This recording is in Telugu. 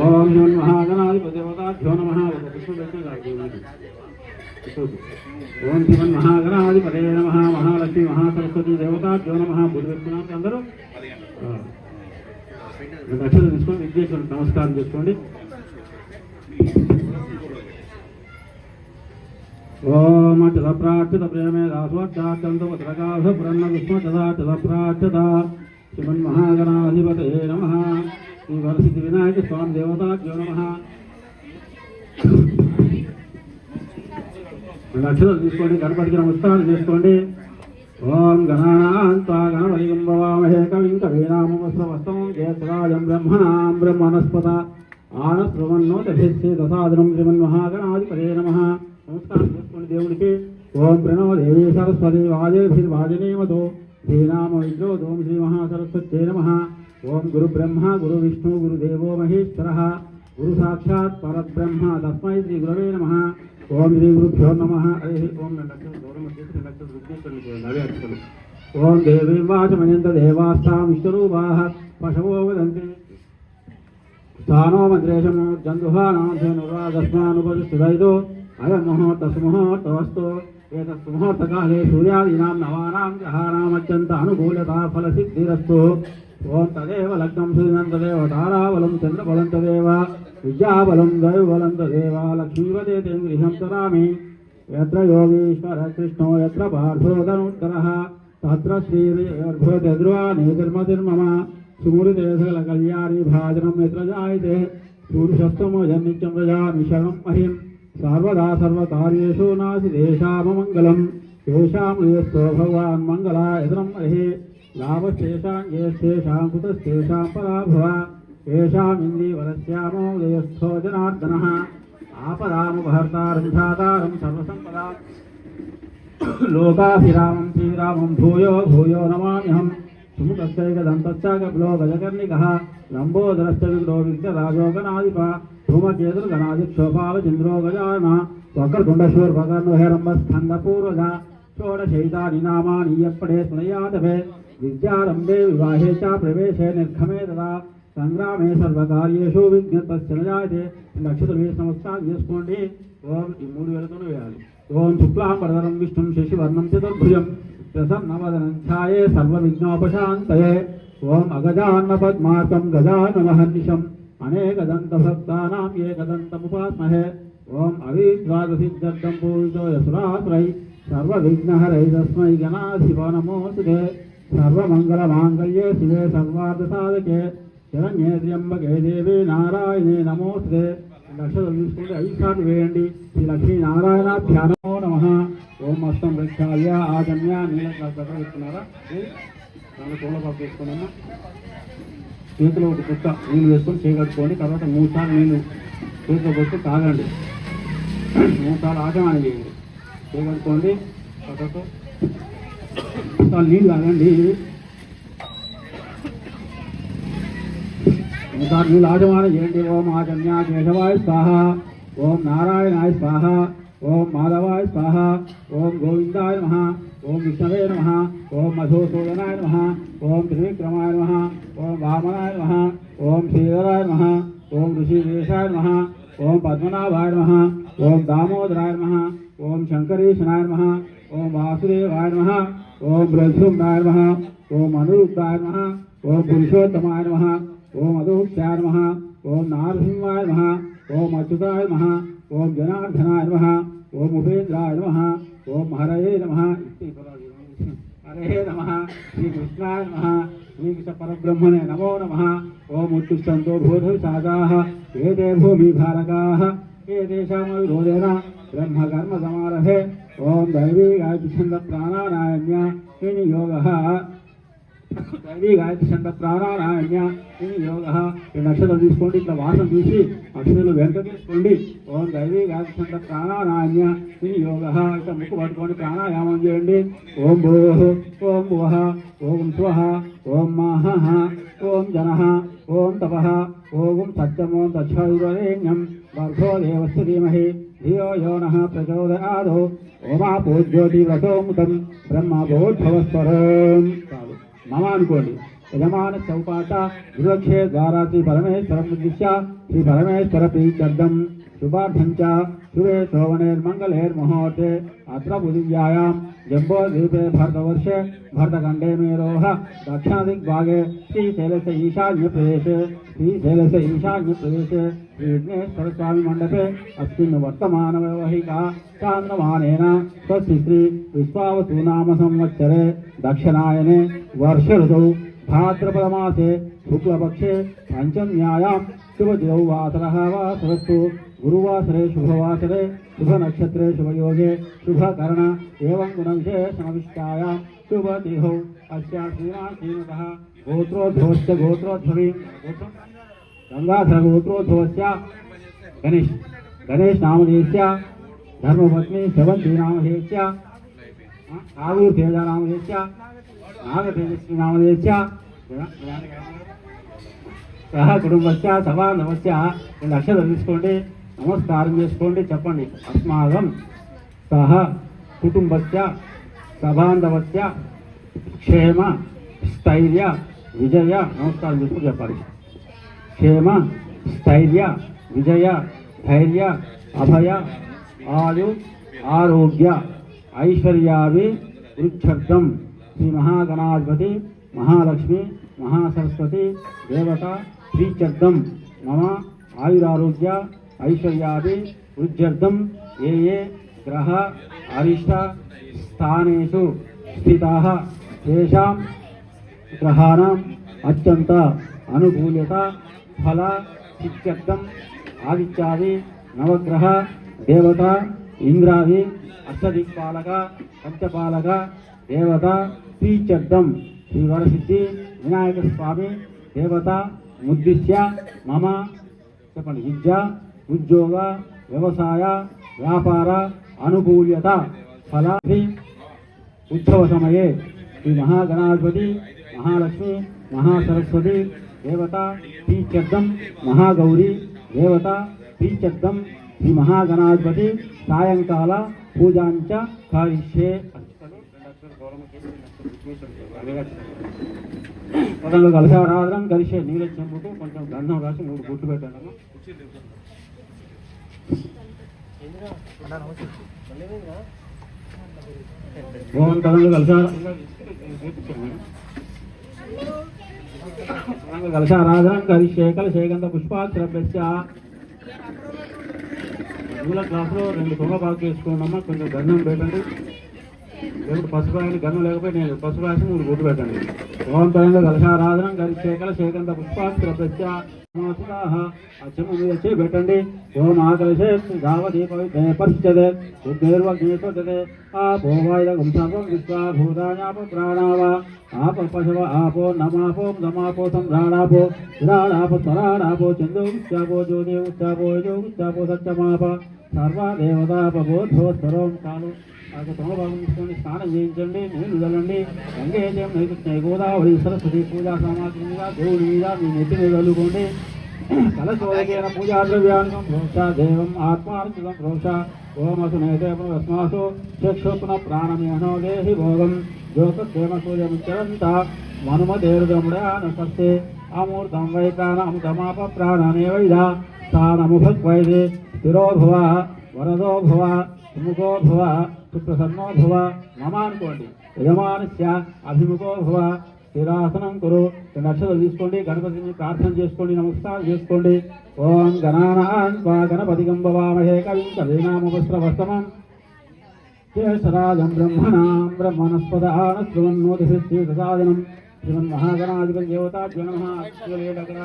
ఓం మహాగణాధిపదేవతాభ్యో నమ ఓం శివన్ మహాగణాధిపతే నమ మహాలక్ష్మి మహాసరస్వతి దేవతాభ్యో నమ బుద్ధి అందరూ. ఆ. రెండు తీసుకోండి విద్యేశ్వరుడు నమస్కారం చేసుకోండి. ఓం అచల ప్రార్థిత ప్రేమే దాసోచ్చాచంత పత్రకాశ పురన్న విష్ణు చదాచల ప్రార్థిత శ్రీమన్ మహాగణాధిపతే నమ. శ్రీ వరసిద్ధి వినాయక స్వామి దేవతాభ్యో నమ. రెండు అక్షరాలు తీసుకోండి గణపతికి నమస్కారం చేసుకోండి. ఓం గణానాంతా గణపతిగం భవామహే కవిం కవీనామవస్త్రవస్తం జయసరాజం బ్రహ్మణాం బ్రహ్మణస్పత ఆనశ్రవన్నోదభిస్సే దసాదనం శ్రీమన్మహాగణాధిపతే నమ. నమస్కారం చేసుకోండి దేవుడికి. ఓం ప్రణవ దేవీ సరస్వతి వాజేభిర్వాజనేమతో శ్రీనామ విద్రోదోం శ్రీ మహాసరస్వత్యే నమ. ఓం గురు బ్రహ్మ గురు విష్ణు గురుదేవో మహేశ్వర. గురు సాక్షాత్ పరబ్రహ్మ. తస్మై శ్రీ గురవే నమ. ఓం శ్రీ గురుభ్యో నమ. హరి ఓం ఓం దేవీ వాచమయంత దేవాస్తాం విష్ణురూపాః పశవో వదంతి. స్థానో మంత్రేశం జందుహానాథనురాగస్మానుపతిష్ఠితైతో అయం ముహూర్తసుముహూర్తవస్తు ఏతస్తు ముహూర్తకాలే సూర్యాదీనాం నవానాం గ్రహాణామత్యంత అనుకూలతా ఫలసిద్ధిరస్తు ఓం తదేవ లగ్నం శ్రీనం తదేవ తారాబలం చంద్రబలం తదేవ విద్యాబలం దైవబలం తదేవ లక్ష్మీపదే గృహం తరామి. ఎత్ర యోగీశ్వర కృష్ణో ఎత్ర పార్థోదనుత్తరः తత్ర శ్రీర్భోద్రువా నేతిర్మతిర్మమ సుమృతే సకల కళ్యాణి భాజనం ఎత్ర జాయతే పురుషస్తమో జన్నిత్యం ప్రజామి శరణం మహిం. సర్వదా సర్వకార్యేషు నాసి దేశామమంగళం తేషాం యేస్తో భగవాన్ మంగళాయతనం మహే. లాభశేషాంగేషాం కుతశేషాం పరాభవ ఏషామిందీవరశ్యామో లయస్థో జనార్దన ఆపదాముపహర్తారం ధాతారం సర్వసంపదా లోకాభిరామం శ్రీరామం భూయో భూయో నమామ్యహం సుముఖస్తైకదంతశ్చాగలో గజకర్ణిక లంబోదరస్థ విగ్రో విగ్ర రాజోగణాధిప ధూమకేతుర్గణాదిక్షోభావచంద్రో గజాన వక్రతుండశూర్భకర్ణుహేరంబ స్కంద పూర్వజ షోడశైతాని నామాని ఎప్పుడే స్మరయాదవే విద్యారంభే వివాహే చ ప్రవేశే నిర్ఘమే తదా సంగ్రామే సర్వకార్యేషు విఘ్నత చిరజాయితే లక్షలు వేసి నమస్కారం చేసుకోండి ఓం ఈ మూడు వేలతోనే వేయాలి ఓం శుక్లాం వరదరం విష్ణుం శశివర్ణం చతుర్భుజం ప్రసన్నవదనం ఛాయే సర్వవిఘ్నోపశాంతయే ఓం అగజాన్న పద్మార్కం గజానమహర్నిశం అనేకదంతభక్తానాం ఏకదంతముపాస్మహే ఓం అవిద్వాదసిద్ధం పూజితో యసురాశ్రై సర్వవిఘ్నహరై తస్మై గణాశివ నమోస్తుతే సర్వమంగళమాంగళ్యే శివే సర్వార్థసాధకే. శరణ్యే త్ర్యంబకే దేవే నారాయణే నమోస్తే. లక్షలు తీసుకుంటే ఐదు సార్లు వేయండి. శ్రీ లక్ష్మీ నారాయణ ధ్యానమో నమ. ఓం అస్తం ప్రక్షాళ్య ఆగమ్య నీళ్ళ పెట్టుకున్నారా దాంట్లో తోలపాకు వేసుకున్నామా చేతిలో ఒకటి కుక్క నీళ్ళు వేసుకొని చేయగట్టుకోండి తర్వాత మూడు సార్లు నీళ్ళు చేతిలో పెట్టి తాగండి. మూడు సార్లు ఆగమానం చేయండి. చేయగట్టుకోండి తర్వాత సార్లు నీళ్ళు తాగండి ఒకసారి నీళ్ళు ఆగమానం చేయండి ఓం ఆజన్య కేశవాయ స్వాహ ఓం నారాయణాయ స్వాహ ఓం మాధవాయ స్వాహ ఓం గోవిందాయ నమ ఓం విష్ణవే నమ ఓం మధుసూదనాయ నమ ఓం త్రివిక్రమాయ నమ ఓం వామనాయ నమ ఓం శ్రీధరాయ నమ ఓం ఋషికేశాయ నమ ఓం పద్మనాభాయ నమ ఓం దామోదరాయ నమ ఓం శంకరీశనాయ నమ ఓం వాసుదేవాయ నమ ఓం బ్రహ్మణాయ నమ ఓం అనురుద్ధాయ నమ ఓం పురుషోత్తమాయ నమ ఓం అదోక్షాయ నమ ఓం నారసింహాయ నమ ఓం అచ్యుతాయ నమ ఓం జనార్దనాయ నమ ఓం ఉపేంద్రాయ నమ ఓం హరయే నమ హరే నమ శ్రీకృష్ణాయ నమ శ్రీకృష్ణ పరబ్రహ్మణే నమో నమ ఓం ఉత్తిష్టంతో భూధవిసాగాः ఏతే భూమిభారకాः ఏతేషాం విరోధేన బ్రహ్మకర్మ సమారభే ఓం దైవీ గాయత్రి ఛంద యోగ? దైవీ గాయత్రి ఛంద ప్రాణానాయన్య యోగ ఈ నక్షత్రం తీసుకోండి ఇట్లా వాసన తీసి అక్షరాలు వెనక తీసుకోండి ఓం దైవీ గాయత్రి ఛంద ప్రాణానాయన్య యోగ ఇట్లా ముక్కు పట్టుకోండి ప్రాణాయామం చేయండి ఓం భూ ఓం భువ ఓం స్వః ఓం మహ ఓం జన ఓం తప ఓం సత్యమోం దక్షైవరేణ్యం వర్ధో దేవస్ ధీమహి ధియో యో నః ప్రచోదయాదో ఓమా పూజ్యోతి వ్రతోముతం బ్రహ్మ భోద్భవస్వరం మమ అనుకోండి. యజమాన చౌపాట గృహక్షే ద్వారా శ్రీ పరమేశ్వరం ఉద్దిశ్య శ్రీ పరమేశ్వర ప్రీత్యర్థం శుభార్థంచ శుభే శోభనేర్మంగళేర్మహోతే అత్ర పృథివ్యాయాం జంబోద్వీపే భరతవర్షే భరతఖండే మేరోహ దక్షిణ దిగ్భాగే శ్రీశైలస్య ఈశాన్య ప్రదేశే. శ్రీశైలస ఈశాన్యప్రదేశే శ్రీ విఘ్నేశ్వర స్వామి మండపే అస్మిన్ వర్తమానవ్యవహిక చాంద్రమానేన స్వస్తి శ్రీ విశ్వావసు నామ సంవత్సరే దక్షిణాయనే వర్ష ఋతువు భాద్రపదమాసే శుక్లపక్షే పంచమ్యాయాం శుభదిరౌ వాసర వాసరస్సు గురువాసరే శుభవాసరే శుభనక్షత్రే శుభయోగే శుభకరణ ఏం గుణవిశేషమవిష్టాయాం శుభదిహౌ అస్యా శ్రీరాశ్రీమత గోత్రోద్భవశ్చ గోత్రోద్భవీ గంగాధర గోత్రోద్భవస్య గణేష్ గణేష్ నామధేయస్య ధర్మపత్ని శవంతి నామధేయస్య ఆగుర్తేజ నామధేయస్య నాగతేజస్వి నామధేయస్య సహ కుటుంబస్య సమానవస్య రెండు అక్షరాలు తీసుకోండి నమస్కారం చేసుకోండి చెప్పండి. అస్మాకం సహ కుటుంబస్య సబాంధవస్య క్షేమ స్థైర్య విజయ నమస్కారం చేసుకుని చెప్పాలి. క్షేమ స్థైర్య విజయ ధైర్య అభయ ఆయు ఆరోగ్య ఐశ్వర్యావి వృక్షర్థం శ్రీ మహాగణాధిపతి మహాలక్ష్మి మహాసరస్వతి దేవత శ్రీచర్థం మమ ఆయురారోగ్య ఐశ్వర్యాది వృద్ధ్యర్థం ఏ ఏ గ్రహ అరిష్ట స్థానేషు స్థితాः తేషాం గ్రహాణం అత్యంత అనుకూలత ఫల సిద్ధ్యర్థం ఆదిత్యాది నవగ్రహ దేవత ఇంద్రాది అష్టదిక్పాలక పంచపాలక దేవత ప్రీత్యర్థం శ్రీ వరసిద్ధి వినాయక స్వామి దేవత ముద్దిశ్య మమ చెప్పండి విద్య ఉద్యోగ వ్యవసాయ వ్యాపార అనుకూల్యత ఫల ఉత్సవ సమయే శ్రీ మహాగణాధిపతి మహాలక్ష్మి మహాసరస్వతి దేవత ప్రీత్యర్థం మహాగౌరి దేవత ప్రీత్యర్థం శ్రీ మహాగణాధిపతి సాయంకాల పూజాంచ కారిష్యే పదంలో కలశారాధనం కలిసే నీళ్ళు చెంపుతూ కొంచెం గంధం రాసి మూడు గుర్తు పెట్టాను అమ్మా. ఓం కలశారాధనం కలిసే కలశేగంధ పుష్పాక్షరభ్యస్య పూల గ్లాసులో రెండు పొగ పాకు వేసుకోండమ్మా కొంచెం గంధం పెట్టండి. లేకపోతే పసుపు గన్ను గన్నం నేను పసుపు రాసి మూడు గుడ్డు పెట్టండి. ఓం కలశారాధన కలశారాధనం గరి శేఖల శేఖంత పుష్పాస్త్ర ప్రత్య అచ్చము మీద చేయి పెట్టండి. ఓం ఆకలశే దావదీప పరిస్థితే ఉద్గైర్వగ్నేశ్వతే ఆపో వాయుధం విశ్వా భూతాయాప ప్రాణావ ఆప పశవ ఆపో నమాపో నమాపో సంధ్రాణాపో విరాణాపో స్వరాణాపో చందో ఉచ్చాపో జ్యోతి ఉచ్చాపో యో ఉచ్చాపో సత్యమాప సర్వ దేవతాపబోధో సర్వం కాలు నాకు తమభాగం తీసుకోండి స్నానం చేయించండి నీళ్లు చల్లండి గంగేజం నైకృష్ణ గోదావరి సరస్వతి పూజా సామాగ్రి మీద దేవుడి మీద మీ నెత్తి మీద చల్లుకోండి కలశోదకేన పూజా ద్రవ్యాన్ని ప్రోక్ష దేవం ఆత్మార్చితం ప్రోక్ష ఓమసు నైదేవం అస్మాసు చక్షుప్న ప్రాణమేహనో దేహి భోగం జ్యోతక్షేమ సూర్యముచ్చరంత మనుమదేరుదముడాన సస్తే అమూర్ధం వైకానం తమాప ప్రాణానేవైద స్థానముభక్వైదే స్థిరో భవ వరదో భవ సుముఖో భవ సుప్రసన్నో భవ నమానుకోండి యజమానస్య అభిముఖో భవ స్థిరాసనం కురు రెండు అక్షరాలు తీసుకోండి గణపతిని ప్రార్థన చేసుకోండి నమస్కారం చేసుకోండి। ఓం గణానాన్ వా గణపతి గంభవామహే కవిం కవీనామవస్త్రవస్తమం జ్యేష్ఠరాజం బ్రహ్మణాం బ్రహ్మణస్పదాన శృణ్వోతిభిశ్రీసాదనం శ్రీమన్మహాగణాధిపతి దేవతాభ్యో నమః। అశ్వలేడకర